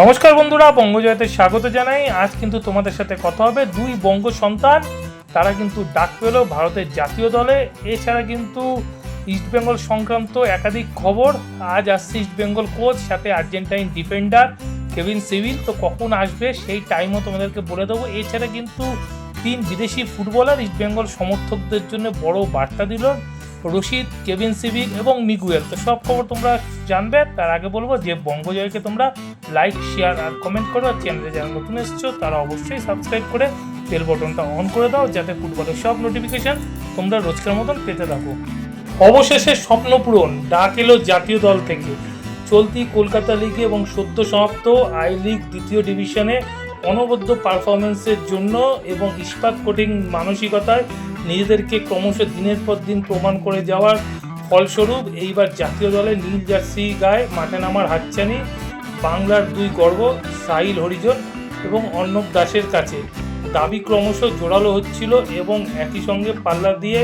নমস্কার বন্ধুরা, বঙ্গজয়তে স্বাগত জানাই। আজ কিন্তু তোমাদের সাথে কথা হবে দুই বঙ্গ সন্তান। তারা কিন্তু ডাক পেল ভারতের জাতীয় দলে। এছাড়া কিন্তু ইস্টবেঙ্গল সংক্রান্ত একাধিক খবর। আজ আসছে ইস্টবেঙ্গল কোচ, সাথে আর্জেন্টাইন ডিফেন্ডার কেভিন সিভিল। তো কখন আসবে সেই টাইমও তোমাদেরকে বলে দেবো। এছাড়া কিন্তু তিন বিদেশি ফুটবলার ইস্টবেঙ্গল সমর্থকদের জন্য বড় বার্তা দিল। রশিদ, কেভিন সিভিক এবং মিগুয়েল। তো সব খবর তোমরা জানবে, তার আগে বলব যে বঙ্গজয়কে তোমরা লাইক শেয়ার আর কমেন্ট করো। আর চ্যানেলে যারা নতুন এসছো, তারা অবশ্যই সাবস্ক্রাইব করে বেল বটনটা অন করে দাও, যাতে ফুটবলের সব নোটিফিকেশন তোমরা রোজকার মতন পেতে থাকো। অবশেষে স্বপ্ন পূরণ, ডাক এলো জাতীয় দল থেকে। চলতি কলকাতা লিগে এবং সদ্য সমাপ্ত আই লিগ দ্বিতীয় ডিভিশনে অনবদ্য পারফরমেন্সের জন্য এবং ইস্পাত কোটিং মানসিকতায় নিজেদেরকে ক্রমশ দিনের পর দিন প্রমাণ করে যাওয়ার ফলস্বরূপ এইবার জাতীয় দলে নীল জার্সি গায়ে মাঠে নামার হাতছানি, বাংলার দুই গর্ব, সাহিল হরিজন এবং অর্ণব দাসের কাছে। দাবি ক্রমশ জোরালো হচ্ছিল এবং একই সঙ্গে পাল্লা দিয়ে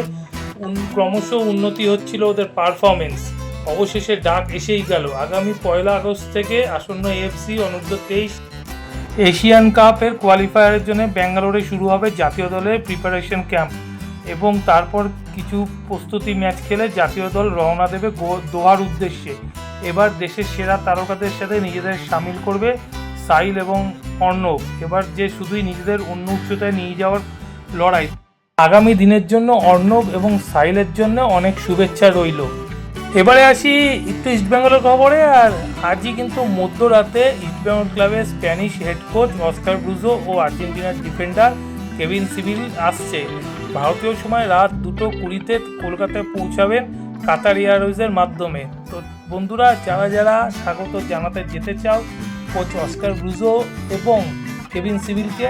ক্রমশ উন্নতি হচ্ছিল ওদের পারফরমেন্স অবশেষে ডাক এসেই গেল। আগামী পয়লা আগস্ট থেকে আসন্ন এফসি অনূর্ধ্ব তেইশ এশিয়ান কাপের কোয়ালিফায়ারের জন্য ব্যাঙ্গালোরে শুরু হবে জাতীয় দলের প্রিপারেশন ক্যাম্প এবং তারপর কিছু প্রস্তুতি ম্যাচ খেলে জাতীয় দল রওনা দেবে দোহার উদ্দেশ্যে। এবার দেশের সেরা তারকাদের সাথে নিজেদের সামিল করবে সাইল এবং অর্ণব। এবার যে শুধুই নিজেদের অন্য উচ্চতায় নিয়ে যাওয়ার লড়াই, আগামী দিনের জন্য অর্ণব এবং সাইলের জন্য অনেক শুভেচ্ছা রইল। এবারে আসি একটু ইস্টবেঙ্গলের খবরে, আর আজই কিন্তু মধ্যরাতে ইস্টবেঙ্গল ক্লাবের Spanish head coach Oscar Bruzon ও আর্জেন্টিনার ডিফেন্ডার কেভিন সিভিল আসছে। ভারতীয় সময় রাত দুটো কুড়িতে কলকাতায় পৌঁছাবেন কাতার এয়ারওয়েজের মাধ্যমে। তো বন্ধুরা, যারা যারা স্বাগত জানাতে যেতে চাও কোচ অস্কার ব্রুজো এবং কেভিন সিভিলকে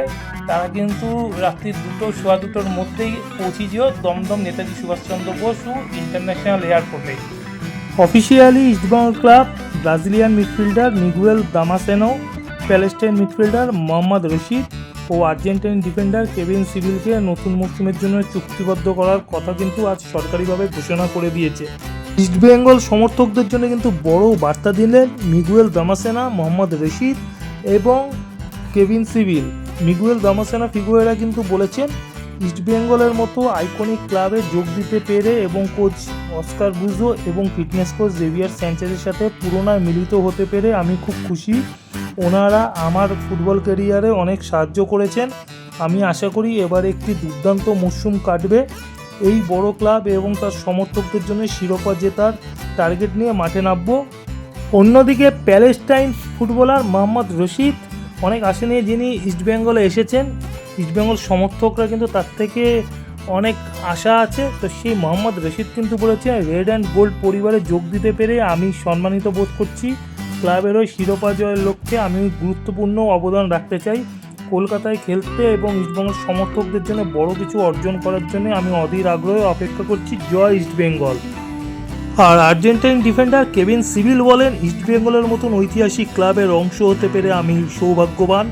তারা কিন্তু রাত্রি দুটো, সোয়া দুটোর মধ্যেই পৌঁছে যেও দমদম নেতাজি সুভাষচন্দ্র বসু ইন্টারন্যাশনাল এয়ারপোর্টে officially East Bengal club, Brazilian midfielder Miguel Damasceno Palestine midfielder Mohammad Rashid ও আর্জেন্টাইন ডিফেন্ডার কেভিন সিভিলকে নতুন মৌসুমের জন্য চুক্তিবদ্ধ করার কথা কিন্তু আজ সরকারিভাবে ঘোষণা করে দিয়েছে। ইস্টবেঙ্গল সমর্থকদের জন্য কিন্তু বড় বার্তা দিলেন মিগুয়েল দামাসেনা, মোহাম্মদ রশিদ এবং Kevin Sibille. Miguel Damasceno Figueira কিন্তু বলেছেন ইস্টবেঙ্গলের মতো আইকনিক ক্লাবে যোগ দিতে পেরে এবং কোচ অস্কার বুজো এবং ফিটনেস কোচ জেভিয়ার স্যাঞ্চেজের সাথে পুরোনায় মিলিত হতে পেরে আমি খুব খুশি। ওনারা আমার ফুটবল ক্যারিয়ারে অনেক সাহায্য করেছেন। আমি আশা করি এবার একটি দুর্দান্ত মরশুম কাটবে। এই বড় ক্লাব এবং তার সমর্থকদের জন্য শিরোপা জেতার টার্গেট নিয়ে মাঠে নামবো। অন্যদিকে প্যালেস্টাইন ফুটবলার মোহাম্মদ রশিদ, অনেক আশা নিয়ে যিনি ইস্টবেঙ্গলে এসেছেন। ইস্টবেঙ্গল সমর্থকরা কিন্তু তার থেকে অনেক আশা আছে। তো সেই মোহাম্মদ রশিদ কিন্তু বলেছে রেড অ্যান্ড গোল্ড পরিবারে যোগ দিতে পেরে আমি সম্মানিত বোধ করছি। ক্লাবের ওই শিরোপা জয়ের লক্ষ্যে আমি গুরুত্বপূর্ণ অবদান রাখতে চাই। কলকাতায় খেলতে এবং ইস্টবেঙ্গল সমর্থকদের জন্য বড় কিছু অর্জন করার জন্য আমি অধীর আগ্রহে অপেক্ষা করছি। জয় ইস্টবেঙ্গল আর আর্জেন্টাইন ডিফেন্ডার কেভিন সিভিল বলেন ইস্টবেঙ্গলের মতন ঐতিহাসিক ক্লাবের অংশ হতে পেরে আমি সৌভাগ্যবান।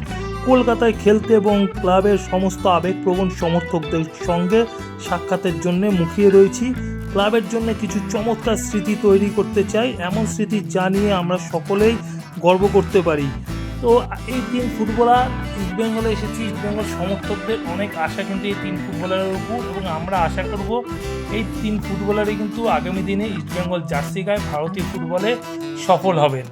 কলকাতায় খেলতে এবং ক্লাবের সমস্ত আবেগপ্রবণ সমর্থকদের সঙ্গে সাক্ষাতের জন্য মুখিয়ে রয়েছি। ক্লাবের জন্য কিছু চমৎকার স্মৃতি তৈরি করতে চাই, এমন স্মৃতি যা নিয়ে আমরা সকলেই গর্ব করতে পারি। তো এই তিন ফুটবলার ইস্টবেঙ্গলে এসেছি ইস্টবেঙ্গল সমর্থকদের অনেক আশা কিন্তু এই তিন ফুটবলারের উপর এবং আমরা আশা করব এই তিন ফুটবলারই কিন্তু আগামী দিনে ইস্টবেঙ্গল জার্সি গায়ে ভারতীয় ফুটবলে সফল হবেন।